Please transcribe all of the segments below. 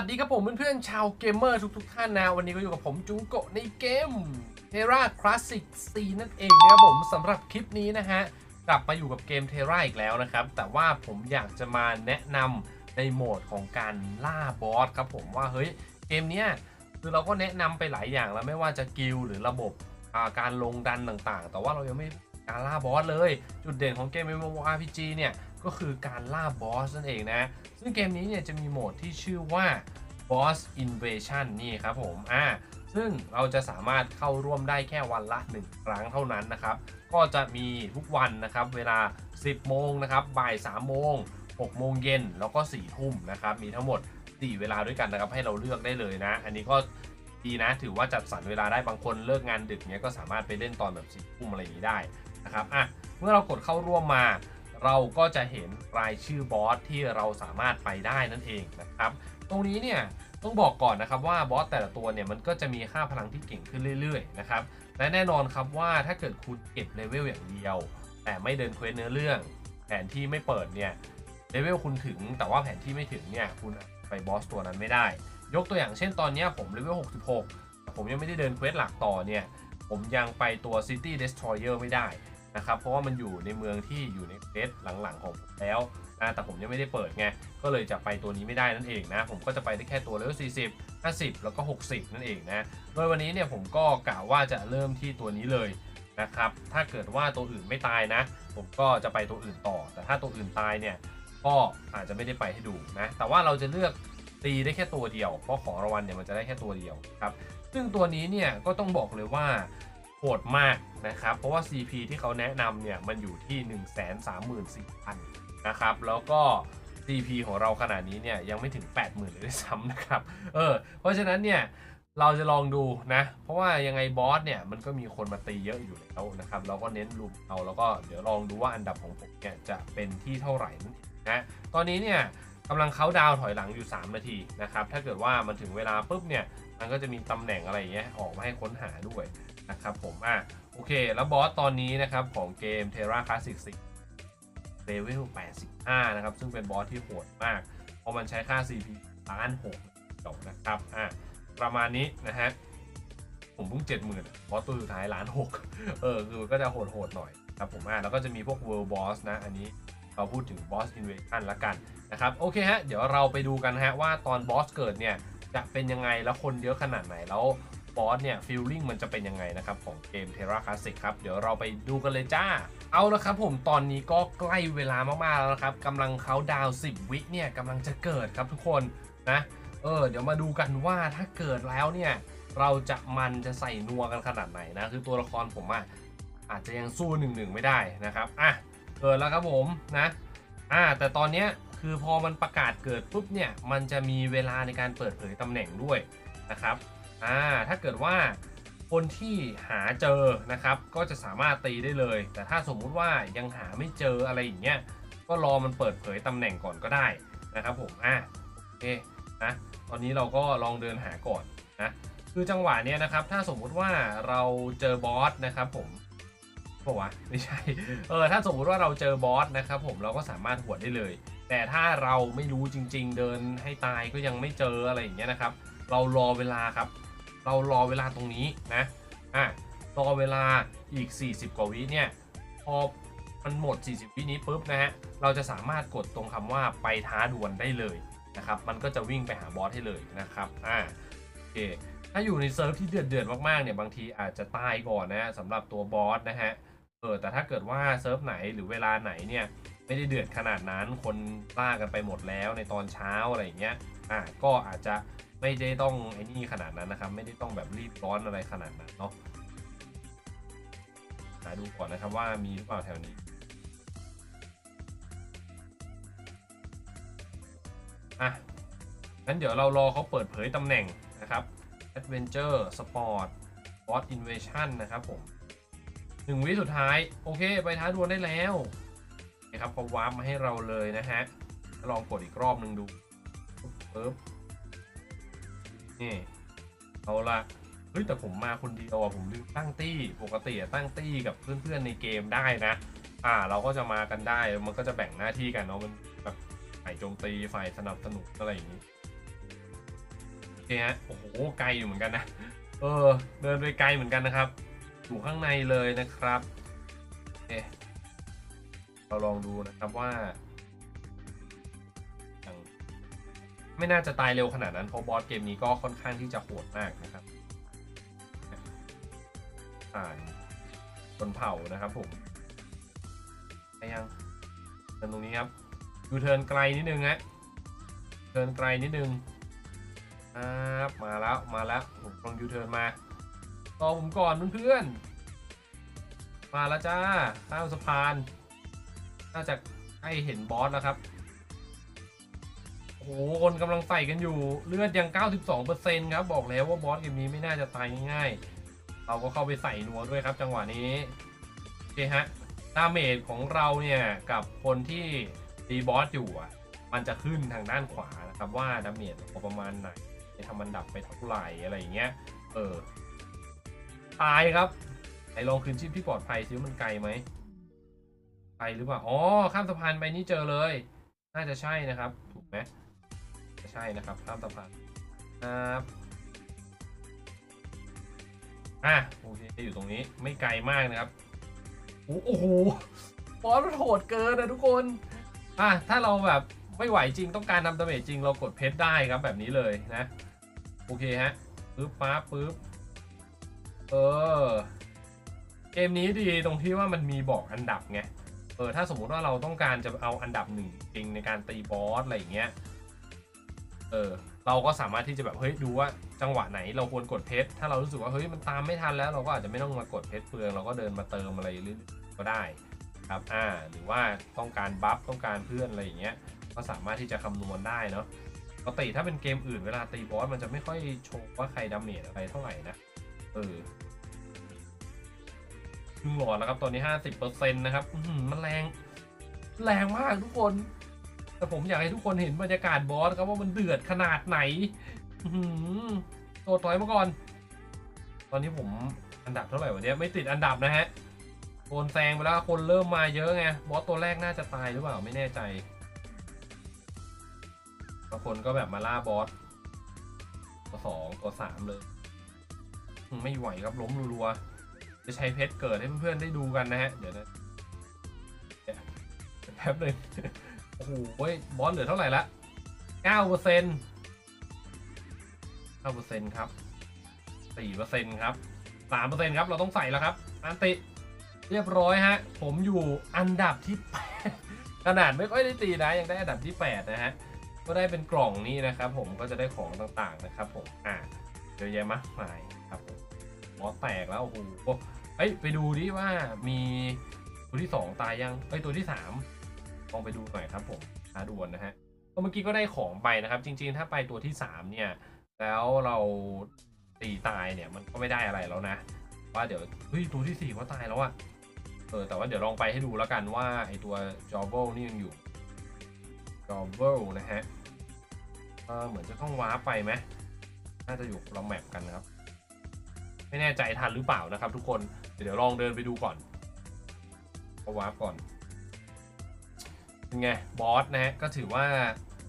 วัสดีครับผมเพื่อนๆชาวเกมเมอร์ทุกๆท่านนะ วันนี้ก็อยู่กับผมจุงโกะในเกม Terra Classic C นั่นเองนะครับผมสำหรับคลิปนี้นะฮะ กลับมาอยู่กับเกม Terra อีกแล้วนะครับ แต่ว่าผมอยากจะมาแนะนำในโหมดของการล่าบอสครับผมว่าเฮ้ยเกมเนี้ยคือเราก็แนะนำไปหลายอย่างแล้วไม่ว่าจะกิลหรือระบบการลงดันต่างๆ แต่ว่าเรายังไม่การล่าบอสเลย จุดเด่นของเกม MMORPG เนี่ย ก็คือการล่าบอสนั่นเองนะ ซึ่งเกมนี้เนี่ยจะมีโหมดที่ชื่อว่า Boss Invasion นี่ครับผมอ่าซึ่งเราจะสามารถเข้าร่วมได้แค่วันละ 1 ครั้งเท่านั้นนะครับ ก็จะมีทุกวันนะครับ เวลา 10 โมงนะครับ บ่าย 3 โมง 6 โมงเย็น แล้วก็4ทุ่มนะครับ มีทั้งหมด 4 เวลาด้วยกันนะครับ ให้เราเลือกได้เลยนะ อันนี้ก็ดีนะ ถือว่าจัดสรรเวลาได้บางคนเลิกงานดึกเนี้ยก็สามารถไปเล่นตอนแบบ4ทุ่มอะไรนี้ได้นะครับ อะ เมื่อเรากดเข้าร่วมมา เราก็จะเห็นรายชื่อบอสที่เราสามารถไปได้นั่นเองนะครับ ตรงนี้เนี่ยต้องบอกก่อนนะครับว่าบอสแต่ละตัวเนี่ยมันก็จะมีค่าพลังที่เก่งขึ้นเรื่อยๆนะครับและแน่นอนครับว่าถ้าเกิดคุณเก็บเลเวลอย่างเดียว แต่ไม่เดินเควสเนื้อเรื่อง แผนที่ไม่เปิดเนี่ยเลเวลคุณถึงแต่ว่าแผนที่ไม่ถึงเนี่ยคุณไปบอสตัวนั้นไม่ได้ ยกตัวอย่างเช่นตอนนี้ผมเลเวล66 ผมยังไม่ได้เดินเควสหลักต่อเนี่ยผมยังไปตัว City Destroyer ไม่ได้ นะครับเพราะว่ามันอยู่ในเมืองที่อยู่ในเฟสหลังๆของผมแล้วนะแต่ผมยังไม่ได้เปิดไงก็เลยจะไปตัวนี้ไม่ได้นั่นเองนะ ผมก็จะไปได้แค่ตัวเลเวล40 50 แล้วก็ 60 นั่นเองนะโดยวันนี้เนี่ยผมก็กะว่าจะเริ่มที่ตัวนี้เลยนะครับถ้าเกิดว่าตัวอื่นไม่ตายนะ ผมก็จะไปตัวอื่นต่อ แต่ถ้าตัวอื่นตายเนี่ยก็อาจจะไม่ได้ไปให้ดูนะแต่ว่าเราจะเลือกตีได้แค่ตัวเดียว เพราะของรางวัลเนี่ยมันจะได้แค่ตัวเดียวครับซึ่งตัวนี้เนี่ยก็ต้องบอกเลยว่า โหดมากนะครับ เพราะว่า CP ที่เขาแนะนำเนี่ย มันอยู่ที่ 1 3 4 0 0 0 นะครับ แล้วก็ CP ของเราขนาดนี้เนี่ย ยังไม่ถึง 80,000เลยด้วยซ้ำนะครับ เออ เพราะฉะนั้นเนี่ย เราจะลองดูนะ เพราะว่ายังไงบอสเนี่ย มันก็มีคนมาตีเยอะอยู่แล้วนะครับ เราก็เน้นลุมเอา แล้วก็เดี๋ยวลองดูว่าอันดับของผมเนี่ยจะเป็นที่เท่าไหร่นั่นเองนะ ตอนนี้เนี่ยกำลังเขาดาวถอยหลังอยู่ 3 นาทีนะครับ ถ้าเกิดว่ามันถึงเวลาปุ๊บเนี่ย มันก็จะมีตำแหน่งอะไรเงี้ยออกมาให้ค้นหาด้วย นะครับผมอะโอเค แล้วบอสตอนนี้นะครับของเกม Terra Classic 10เลเวล85 นะครับ ซึ่งเป็นบอสที่โหดมาก เพราะมันใช้ค่า CP ล้าน6จบนะครับอะประมาณนี้นะฮะผมเพิ่ง70,000บอสตัวสุดท้ายล้าน6เออ คือก็จะโหดๆหน่อยครับผมอะแล้วก็จะมีพวก World Boss นะ อันนี้เราพูดถึง Boss Invasion ละกันนะครับ โอเคฮะ เดี๋ยวเราไปดูกันฮะ ว่าตอนบอสเกิดเนี่ย จะเป็นยังไง แล้วคนเยอะขนาดไหน แล้ว บอสเนี่ยฟีลลิ่งมันจะเป็นยังไงนะครับของเกม Terra Classic ครับ เดี๋ยวเราไปดูกันเลยจ้า เอาละครับผมตอนนี้ก็ใกล้เวลามากๆแล้วนะครับกำลังเขาดาวน์10 วิเนี่ยกำลังจะเกิดครับทุกคนนะเออเดี๋ยวมาดูกันว่าถ้าเกิดแล้วเนี่ยเราจะมันจะใส่นัวกันขนาดไหนนะคือตัวละครผมอะอาจจะยังสู้หนึ่งหนึ่งไม่ได้นะครับอะเกิดแล้วครับผมนะอ่าแต่ตอนเนี้ยคือพอมันประกาศเกิดปุ๊บเนี่ยมันจะมีเวลาในการเปิดเผยตำแหน่งด้วยนะครับ อ่าถ้าเกิดว่าคนที่หาเจอนะครับ ก็จะสามารถตีได้เลย แต่ถ้าสมมุติว่ายังหาไม่เจออะไรอย่างเงี้ยก็รอมันเปิดเผยตำแหน่งก่อนก็ได้นะครับผมอะโอเคนะตอนนี้เราก็ลองเดินหาก่อนนะคือจังหวะเนี้ยนะครับ ถ้าสมมุติว่าเราเจอบอสนะครับผมบอกว่าไม่ใช่เออถ้าสมมุติว่าเราเจอบอสนะครับผมเราก็สามารถหวดได้เลย แต่ถ้าเราไม่รู้จริง ๆ เดินให้ตายก็ยังไม่เจออะไรอย่างเงี้ยนะครับ เรารอเวลาครับ เรารอเวลาตรงนี้นะอะรอเวลาอีก 40 กว่าวิเนี่ยพอมันหมด 40 วินี้ปุ๊บนะฮะเราจะสามารถกดตรงคำว่าไปท้าดวลได้เลยนะครับมันก็จะวิ่งไปหาบอสให้เลยนะครับอ่าโอเคถ้าอยู่ในเซิร์ฟที่เดือดเดือดมากๆเนี่ยบางทีอาจจะตายก่อนนะสำหรับตัวบอสนะฮะเออแต่ถ้าเกิดว่าเซิร์ฟไหนหรือเวลาไหนเนี่ยไม่ได้เดือดขนาดนั้นคนล่ากันไปหมดแล้วในตอนเช้าอะไรอย่างเงี้ยอะก็อาจจะ ไม่ได้ต้องไอ้นี่ขนาดนั้นนะครับ ไม่ได้ต้องแบบรีบร้อนอะไรขนาดนั้นเนาะหาดูก่อนนะครับว่ามีหรือเปล่าแถวนี้อะงั้นเดี๋ยวเรารอเขาเปิดเผยตำแหน่งนะครับ Adventure Sport Boss Invasion นะครับผมหนึ่งวิสุดท้าย โอเค ไปท้าดวลได้แล้วนะครับเขาวาร์ปมาให้เราเลยนะฮะลองกดอีกรอบหนึ่งดูปึ๊บ นี่เอาละเฮ้ยแต่ผมมาคนเดียวอะผมลืมตั้งตี้ปกติตั้งตี้กับเพื่อนๆในเกมได้นะ อ่า เราก็จะมากันได้มันก็จะแบ่งหน้าที่กันเนาะมันแบบฝ่ายโจมตีฝ่ายสนับสนุนอะไรอย่างนี้เคฮะโอ้โหไกลอยู่เหมือนกันนะเออ เดินไปไกลเหมือนกันนะครับอยู่ข้างในเลยนะครับโอเคเราลองดูนะครับว่า ไม่น่าจะตายเร็วขนาดนั้นเพราะบอสเกมนี้ก็ค่อนข้างที่จะโหดมากนะครับผ่านชนเผ่านะครับผมไปยังเดินตรงนี้ครับยูเทิร์นไกลนิดนึงฮะเทิร์นไกลนิดนึงครับมาแล้วมาแล้วผมลองยูเทิร์นมารอผมก่อนเพื่อนๆมาแล้วจ้าข้ามสะพานน่าจะใกล้เห็นบอสแล้วครับ หคนกำลังใส่กันอยู่ เลือดยัง 92%ครับ บอกแล้วว่าบอสเกมนี้ไม่น่าจะตายง่ายๆ เราก็เข้าไปใส่นัวด้วยครับ จังหวะนี้โอเคฮะดาเมจของเราเนี่ยกับคนที่ตีบอสอยู่อะ มันจะขึ้นทางด้านขวานะครับว่าดาเมจประมาณไหนไปทำมันดับไปเท่าไหร่อะไรอย่างเงี้ย เออ ตายครับไหนลองคืนชีพที่ปลอดภัยซิวมันไกลไหมไกลหรือเปล่า อ๋อ ข้ามสะพานไปนี่เจอเลย น่าจะใช่นะครับ ถูกไหม ช่นะครับข้ามสะพานครับอะโอเคอยู่ตรงนี้ไม่ไกลมากนะครับโอ้โหบอสมันโหดเกินนะทุกคนอะถ้าเราแบบไม่ไหวจริงต้องการทำดาเมจจริงเรากดเพชรได้ครับแบบนี้เลยนะ โอเคฮะปึ๊บปั๊บปึ๊บเออเกมนี้ดีตรงที่ว่ามันมีบอกอันดับไงเออถ้าสมมุติว่าเราต้องการจะเอาอันดับหนึ่งจริงในการตีบอสอะไรอย่างเงี้ย เออเราก็สามารถที่จะแบบเฮ้ยดูว่าจังหวะไหนเราควรกดเพชรถ้าเรารู้สึกว่าเฮ้ยมันตามไม่ทันแล้วเราก็อาจจะไม่ต้องมากดเพชรเปลืองเราก็เดินมาเติมอะไรหรือก็ได้ครับอ่าหรือว่าต้องการบัฟต้องการเพื่อนอะไรอย่างเงี้ยก็สามารถที่จะคำนวณได้เนาะปกติถ้าเป็นเกมอื่นเวลาตีบอสมันจะไม่ค่อยโชว์ว่าใครดาเมจอะไรเท่าไหร่นะเออครึ่งหลอดแล้วครับตอนนี้ห้าสิบเปอร์เซ็นต์นะครับอืมันแรง แรงมากทุกคน แต่ผมอยากให้ทุกคนเห็นบรรยากาศบอสครับว่ามันเดือดขนาดไหนอื้อหือตัวต่อยมาก่อน ตอนนี้ผมอันดับเท่าไหร่วะเนี่ยไม่ติดอันดับนะฮะโดนแซงไปแล้วคนเริ่มมาเยอะไงบอสตัวแรกน่าจะตายหรือเปล่าไม่แน่ใจบางคนก็แบบมาล่าบอสตัวสองตัวสามเลย ไม่ไหวครับล้มรัวๆจะใช้เพชรเกิดให้เพื่อนๆได้ดูกันนะฮะเดี๋ยวนะแป๊บหนึ่ง โอ้โหบอสเหลือเท่าไหร่ละเก้าเปอร์เซ็นต์เก้าเปอร์เซ็นต์ครับสี่เปอร์เซ็นต์ครับสามเปอร์เซ็นต์ครับ เราต้องใส่แล้วครับ อันติ เรียบร้อยฮะ ผมอยู่อันดับที่แปดขนาดไม่ค่อยได้ตีนะ ยังได้อันดับที่แปดนะฮะ ก็ได้เป็นกล่องนี้นะครับ ผมก็จะได้ของต่างๆนะครับผม อ่าเยอะแยะมากมายครับผมหมอแตกแล้ว โอ้โหเฮ้ย ไปดูดิว่ามีตัวที่สองตายยัง เอ้ย ตัวที่สาม ลองไปดูหน่อยครับผมหาด่วนนะฮะก็เมื่อกี้ก็ได้ของไปนะครับ จริง ๆ ถ้าไปตัวที่สามเนี่ย แล้วเราตีตายเนี่ยมันก็ไม่ได้อะไรแล้วนะ ว่าเดี๋ยวเฮ้ยตัวที่สี่ก็ตายแล้วอะเออแต่ว่าเดี๋ยวลองไปให้ดูแล้วกันว่าไอตัวจอ b เ l นี่ยังอยู่จอ b เ l นะฮะเออเหมือนจะต้องว้าไปไหมน่าจะอยู่เราแมปกันนะครับ ไม่แน่ใจทันหรือเปล่านะครับ ทุกคนเดี๋ยวลองเดินไปดูก่อนก็วาร์ปก่อน เป็นไงบอสนะฮะก็ถือว่า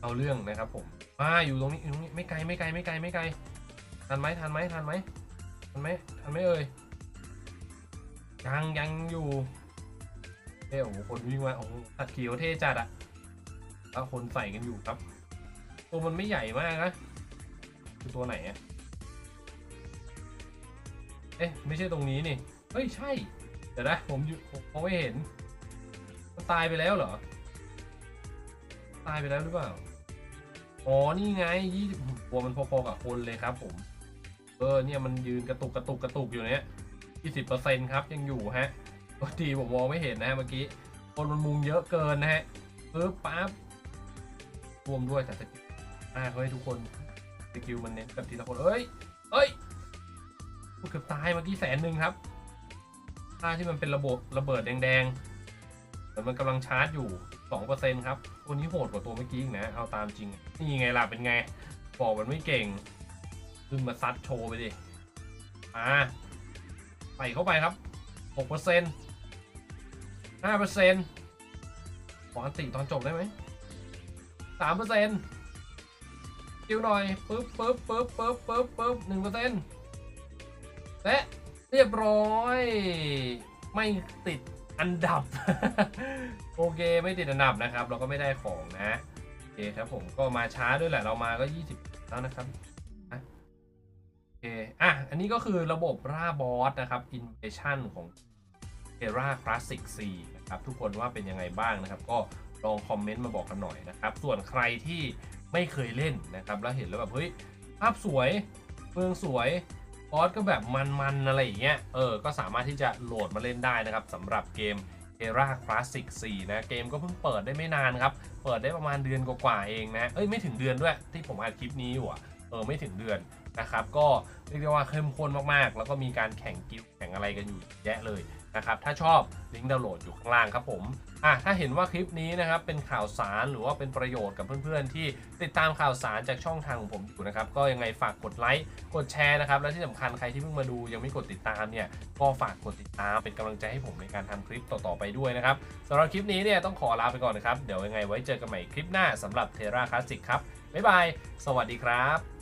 เอาเรื่องนะครับผมมาอยู่ตรงนี้อยู่ตรงนี้ไม่ไกลไม่ไกลไม่ไกลไม่ไกลทันไหมทันไหมทันไหมทันไหมทันไหมเอ่ยยังยังอยู่เอ้โอ้โหคนวิ่งมาโอ้โหตัดเขียวเท่จัดอะแล้วคนใส่กันอยู่ครับ ตัวมันไม่ใหญ่มากนะคือตัวไหนอะเอ๊ะไม่ใช่ตรงนี้นี่เฮ้ยใช่เดี๋ยวนะผมอยู่ผมไม่เห็นมันตายไปแล้วเหรอ ตายไปแล้วหรือเปล่า อ๋อ นี่ไงยี่สิบตัวมันพอๆกับคนเลยครับผม เออ เนี่ยมันยืนกระตุกกระตุกกระตุกอยู่เนี้ยยี่สิบเปอร์เซ็นครับยังอยู่ฮะปกติผมมองไม่เห็นนะฮะเมื่อกี้ คนมันมุงเยอะเกินนะฮะปึ๊บปั๊บรวมด้วยแต่สกิลอ่าเฮ้ยทุกคนสกิลมันเน้นแบบทีละคนเอ้ยเอ้ยเกือบตายเมื่อกี้แสนหนึ่งครับท่าที่มันเป็นระบบระเบิดแดงๆเหมือนมันกำลังชาร์จอยู่ สองเปอร์เซ็นครับตัวนี้โหดกว่าตัวเมื่อกี้อีกนะ เอาตามจริง นี่ไงล่ะ เป็นไง บอกมันไม่เก่ง ขึ้นมาซัดโชว์ไปดิ อ่าใส่เข้าไปครับหกเปอร์เซ็นห้าเปอร์เซ็นขออันติตอนจบได้ไหมสามเปอร์เซ็นต์คิวหน่อย ปึ๊บปึ๊บปึ๊บปึ๊บปึ๊บปึ๊บหนึ่งเปอร์เซ็นต์และเรียบร้อย ไม่ติด อันดับ โอเคไม่ติดอันดับนะครับ เราก็ไม่ได้ของนะโอเคครับผมก็มาช้าด้วยแหละเรามาก็ 20 แล้วนะครับโอเคอะอันนี้ก็คือระบบร่าบอสนะครับ Invasion ของ Terra Classic C นะครับทุกคนว่าเป็นยังไงบ้างนะครับ ก็ลองคอมเมนต์มาบอกกันหน่อยนะครับ ส่วนใครที่ไม่เคยเล่นนะครับ แล้วเห็นแล้วแบบเฮ้ยภาพสวยเมืองสวย อสก็แบบมันๆอะไรอย่างเงี้ย เออ ก็สามารถที่จะโหลดมาเล่นได้นะครับสำหรับเกม Terra Classic 4 นะ เกมก็เพิ่งเปิดได้ไม่นานครับ เปิดได้ประมาณเดือนกว่าๆเองนะ เอ้ย ไม่ถึงเดือนด้วย ที่ผมอัดคลิปนี้อยู่อะเออ ไม่ถึงเดือนนะครับ ก็เรียกได้ว่าเข้มข้นมากๆ แล้วก็มีการแข่งกิลแข่งอะไรกันอยู่เยอะแยะเลย นะครับถ้าชอบลิงก์ดาวน์โหลดอยู่ข้างล่างครับผมอะถ้าเห็นว่าคลิปนี้นะครับเป็นข่าวสารหรือว่าเป็นประโยชน์กับเพื่อนๆ ที่ติดตามข่าวสารจากช่องทางของผมอยู่นะครับก็ยังไงฝากกดไลค์กดแชร์นะครับและที่สำคัญใครที่เพิ่งมาดูยังไม่กดติดตามเนี่ยก็ฝากกดติดตามเป็นกำลังใจให้ผมในการทำคลิปต่อๆไปด้วยนะครับสำหรับคลิปนี้เนี่ยต้องขอลาไปก่อนนะครับเดี๋ยวยังไงไว้เจอกันใหม่คลิปหน้าสำหรับ Terra Classic ครับบ๊ายบายสวัสดีครับ